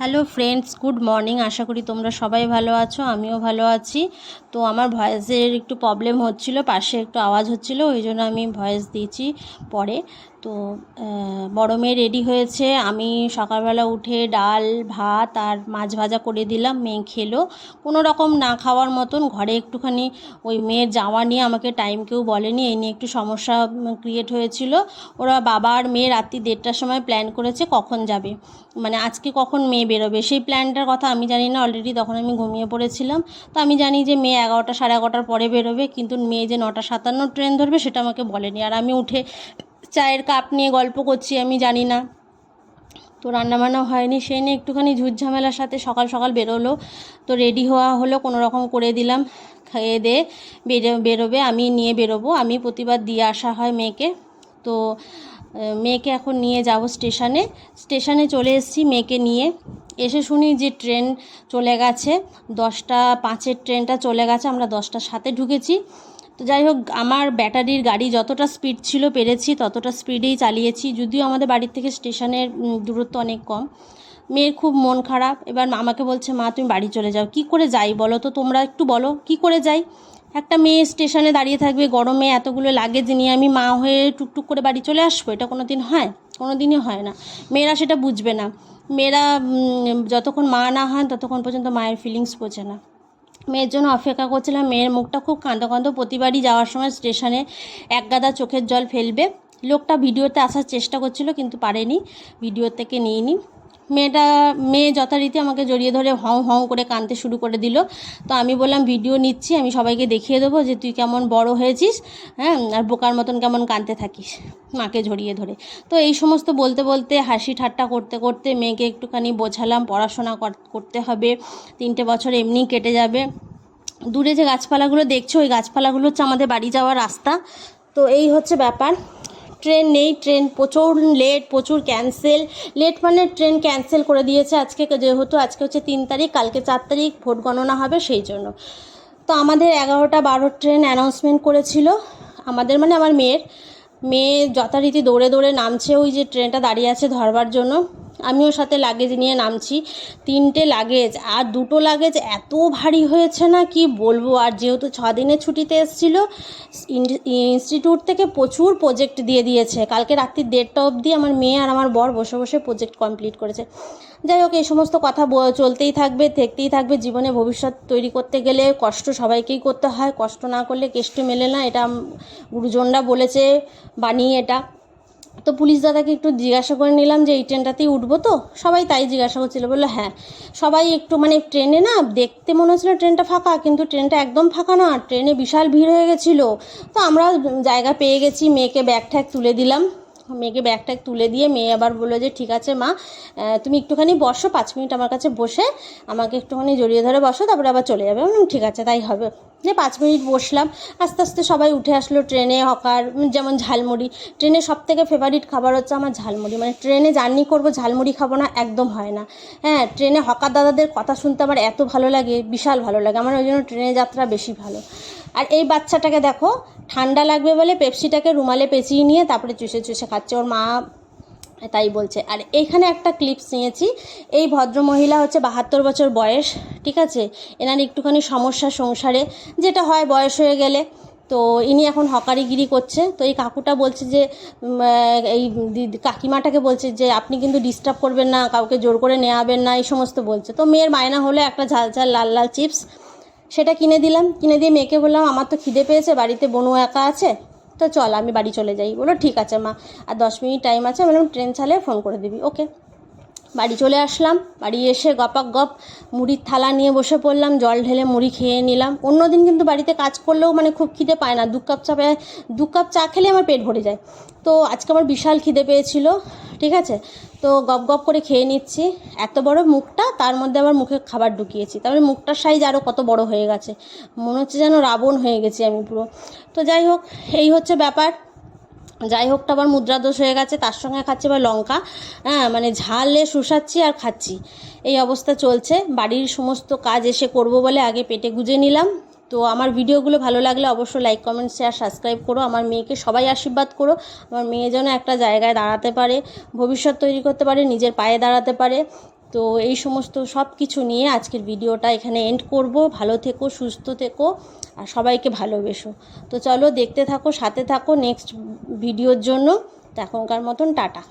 Hello friends good morning আশা করি তোমরা সবাই ভালো আছো, আমিও ভালো আছি। তো আমার ভয়েসের একটু প্রবলেম হচ্ছিল, পাশে একটু আওয়াজ হচ্ছিল, ওই জন্য আমি ভয়েস দিয়েছি পরে। তো বড় মেয়ে রেডি হয়েছে। আমি সকালবেলা উঠে ডাল, ভাত আর মাছ ভাজা করে দিলাম, মেয়ে খেলো। কোনো রকম না খাওয়ার মতন ঘরে একটুখানি ওই মেয়ের যাওয়া নিয়ে আমাকে টাইম কেউ বলেনি, এই নিয়ে একটু সমস্যা ক্রিয়েট হয়েছিল। ওরা বাবা আর মেয়ে রাত্রি দেড়টার সময় প্ল্যান করেছে কখন যাবে। মানে আজকে কখন মেয়ে বেরোবে। সেই প্ল্যানটার কথা আমি জানি না অলরেডি তখন আমি ঘুমিয়ে পড়েছিলাম। তো আমি জানি যে মেয়ে এগারোটা, সাড়ে এগারোটার পরে বেরোবে, কিন্তু মেয়ে যে নটা, সাতান্ন ট্রেন ধরবে সেটা আমাকে বলেনি। আর আমি উঠে চায়ের কাপ নিয়ে গল্প করছি, আমি জানি না। তো রান্নাবান্না হয়নি সেই নিয়ে একটুখানি ঝুট ঝামেলার সাথে সকাল সকাল বেরোলো। তো রেডি হওয়া হলো, কোনো রকম করে দিলাম, খেয়ে দিয়ে বেরো, বেরোবে, আমি নিয়ে বেরোবো। আমি প্রতিবার দিয়ে আসা হয় মেয়েকে। তো মেয়েকে এখন নিয়ে যাব স্টেশনে। স্টেশনে চলে এসেছি মেয়েকে নিয়ে। এসে শুনি যে ট্রেন চলে গেছে। দশটা পাঁচের ট্রেনটা চলে গেছে, আমরা দশটার সাথে ঢুকেছি। তো যাই হোক, আমার ব্যাটারির গাড়ি যতটা স্পিড ছিল পেরেছি, ততটা স্পিডেই চালিয়েছি। যদিও আমাদের বাড়ির থেকে স্টেশনের দূরত্ব অনেক কম। মেয়ের খুব মন খারাপ। এবার আমাকে বলছে, মা, তুমি বাড়ি চলে যাও। কি করে যাই বলো তো? তোমরা একটু বলো, কি করে যাই? একটা মেয়ে স্টেশনে দাঁড়িয়ে থাকবে, গরমে এতগুলো লাগেজ নিয়ে আমি মা হয়ে টুকটুক করে বাড়ি চলে আসব? এটা কোনো দিন হয়? কোনো দিনই হয় না। মেয়েরা সেটা বুঝবে না। মেয়েরা যতক্ষণ মা না হয় ততক্ষণ পর্যন্ত মায়ের ফিলিংস বোঝে না। মেয়ের জন্য অপেক্ষা করছিলাম। মেয়ের মুখটা খুব কাঁদো কাঁদো প্রতিবারই যাওয়ার সময় স্টেশনে এক গাদা চোখের জল ফেলবে। লোকটা ভিডিওতে আসার চেষ্টা করছিল, কিন্তু পারেনি। ভিডিও থেকে নিইনি। মেয়েটা, মেয়ে যথারীতি আমাকে জড়িয়ে ধরে হং হং করে কাঁদতে শুরু করে দিল। তো আমি বললাম, ভিডিও নিচ্ছি, আমি সবাইকে দেখিয়ে দেবো যে তুই কেমন বড় হয়েছিস হ্যাঁ আর বোকার মতন কেমন কাঁদতে থাকিস মাকে ঝরিয়ে ধরে। তো এই সমস্ত বলতে বলতে, হাসি ঠাট্টা করতে করতে মেয়েকে একটুখানি বোঝালাম, পড়াশোনা কর- করতে হবে, তিনটে বছর এমনি কেটে যাবে। দূরে যে গাছপালাগুলো দেখছ, ওই গাছপালাগুলো হচ্ছে আমাদের বাড়ি যাওয়ার রাস্তা। তো এই হচ্ছে ব্যাপার। ট্রেন নেই, ট্রেন প্রচুর লেট প্রচুর ক্যান্সেল লেট মানে ট্রেন ক্যান্সেল করে দিয়েছে আজকে, যেহেতু আজকে হচ্ছে তিন তারিখ, কালকে চার তারিখ ভোট গণনা হবে সেই জন্য। তো আমাদের এগারোটা বারো ট্রেন অ্যানাউন্সমেন্ট করেছিল। আমাদের মানে আমার মেয়ের। মেয়ে যথারীতি দৌড়ে দৌড়ে নামছে, ওই যে ট্রেনটা দাঁড়িয়ে আছে ধরবার জন্য। আমিও সাথে লাগেজ নিয়ে নামছি। তিনটে লাগেজ আর দুটো লাগেজ এত ভারী হয়েছে না, কি বলব? আর যেহেতু ছ দিনের ছুটিতে এসেছিল ইনস্টিটিউট থেকে প্রচুর প্রজেক্ট দিয়ে দিয়েছে। কালকে রাত্রি দেড়টা অবধি আমার মেয়ে আর আমার বর বসে বসে প্রজেক্ট কমপ্লিট করেছে। যাই হোক, এই সমস্ত কথা চলতেই থাকবে, দেখতেই থাকবে। জীবনে ভবিষ্যৎ তৈরি করতে গেলে কষ্ট সবাইকেই করতে হয়। কষ্ট না করলে কেষ্ট মেলে না, এটা গুরুজনরা বলেছে বানিয়ে এটা। তো পুলিশ দাদাকে একটু জিজ্ঞাসা করে নিলাম যে, এই ট্রেনটাতেই উঠবো তো? সবাই তাই জিজ্ঞাসা করছিল। বলল হ্যাঁ। সবাই একটু মানে ট্রেনে না, দেখতে মনে হচ্ছিল ট্রেনটা ফাঁকা, কিন্তু ট্রেনটা একদম ফাঁকা না ট্রেনে বিশাল ভিড় হয়ে গেছিল। তো আমরা জায়গা পেয়ে গেছি, মেয়েকে ব্যাগ ঠ্যাগ তুলে দিলাম। মেয়েকে ব্যাগ ট্যাগ তুলে দিয়ে মেয়ে আবার বলল যে, ঠিক আছে মা তুমি একটুখানি বসো, পাঁচ মিনিট আমার কাছে বসে আমাকে একটুখানি জড়িয়ে ধরে বসো, তারপরে আবার চলে যাবে। ঠিক আছে, তাই হবে। যে পাঁচ মিনিট বসলাম, আস্তে আস্তে সবাই উঠে আসলো, ট্রেনে হকার, যেমন ঝালমুড়ি। ট্রেনে সব থেকে ফেভারিট খাবার হচ্ছে আমার ঝালমুড়ি। মানে ট্রেনে জার্নি করব, ঝালমুড়ি খাব না, একদম হয় না। হ্যাঁ ট্রেনে হকার দাদাদের কথা শুনতে আমার এত ভালো লাগে, বিশাল ভালো লাগে। আমার ওই জন্য ট্রেনে যাত্রা বেশি ভালো। আর এই বাচ্চাটাকে দেখো, ঠান্ডা লাগবে বলে পেপসিটাকে রুমালে পেঁচিয়ে নিয়ে তারপরে চুষে চুষে খাচ্ছে। ওর মা তাই বলছে। আর এইখানে একটা ক্লিপস নিয়েছি। এই ভদ্রমহিলা হচ্ছে বাহাত্তর বছর বয়স, ঠিক আছে? এনার একটুখানি সমস্যা সংসারে, যেটা হয় বয়স হয়ে গেলে। তো ইনি এখন হকারিগিরি করছে। তো এই কাকুটা বলছে যে এই কাকিমাটাকে বলছে যে, আপনি কিন্তু ডিস্টার্ব করবেন না, কাউকে জোর করে নেওয়াবেন না, এই সমস্ত বলছে। তো মেয়ের মায়না হলো একটা ঝাল ঝাল লাল লাল চিপস সেটা কিনে দিলাম। কিনে দিয়ে মেয়েকে বললাম, আমার তো খিদে পেয়েছে, বাড়িতে বনু একা আছে। তো চল, আমি বাড়ি চলে যাই। বলো ঠিক আছে মা। আর দশ মিনিট টাইম আছে, আমি ট্রেন ছাড়লে ফোন করে দিবি। ওকে বাড়ি চলে আসলাম। বাড়ি এসে গপাক গপ মুড়ির থালা নিয়ে বসে পড়লাম, জল ঢেলে মুড়ি খেয়ে নিলাম। অন্যদিন কিন্তু বাড়িতে কাজ করলেও মানে খুব খিদে পায় না, দু কাপ চা দু কাপ চা খেলে আমার পেট ভরে যায়। তো আজকে আমার বিশাল খিদে পেয়েছিল, ঠিক আছে? তো গপ গপ করে খেয়ে নিচ্ছি। এত বড় মুখটা, তার মধ্যে আবার মুখে খাবার ঢুকিয়েছি। তারপরে মুখটার সাইজ আরও কত বড় হয়ে গেছে। মনে হচ্ছে যেন রাবণ হয়ে গেছি আমি পুরো। তো যাই হোক, এই হচ্ছে ব্যাপার। যাই হোক আবার মুদ্রা দোষ হয়ে গেছে, তার সঙ্গে খাচ্ছি আবার লঙ্কা। হ্যাঁ মানে ঝালে শুষাচ্ছি আর খাচ্ছি। এই অবস্থা চলছে। বাড়ির সমস্ত কাজ এসে করব বলে আগে পেটে গুজে নিলাম। তো আমার ভিডিওগুলো ভালো লাগলে অবশ্যই লাইক কমেন্ট শেয়ার সাবস্ক্রাইব করো। আমার মেয়েকে সবাই আশীর্বাদ করো। আমার মেয়ে যেন একটা জায়গায় দাঁড়াতে পারে, ভবিষ্যৎ তৈরি করতে পারে, নিজের পায়ে দাঁড়াতে পারে। তো এই সমস্ত সব কিছু নিয়ে আজকের ভিডিওটা এখানে এন্ড করব। ভালো থেকো, সুস্থ থেকো আর সবাইকে ভালোবেসো। তো চলো দেখতে থাকো, সাথে থাকো নেক্সট ভিডিওর জন্য। এখনকার মতন টাটা।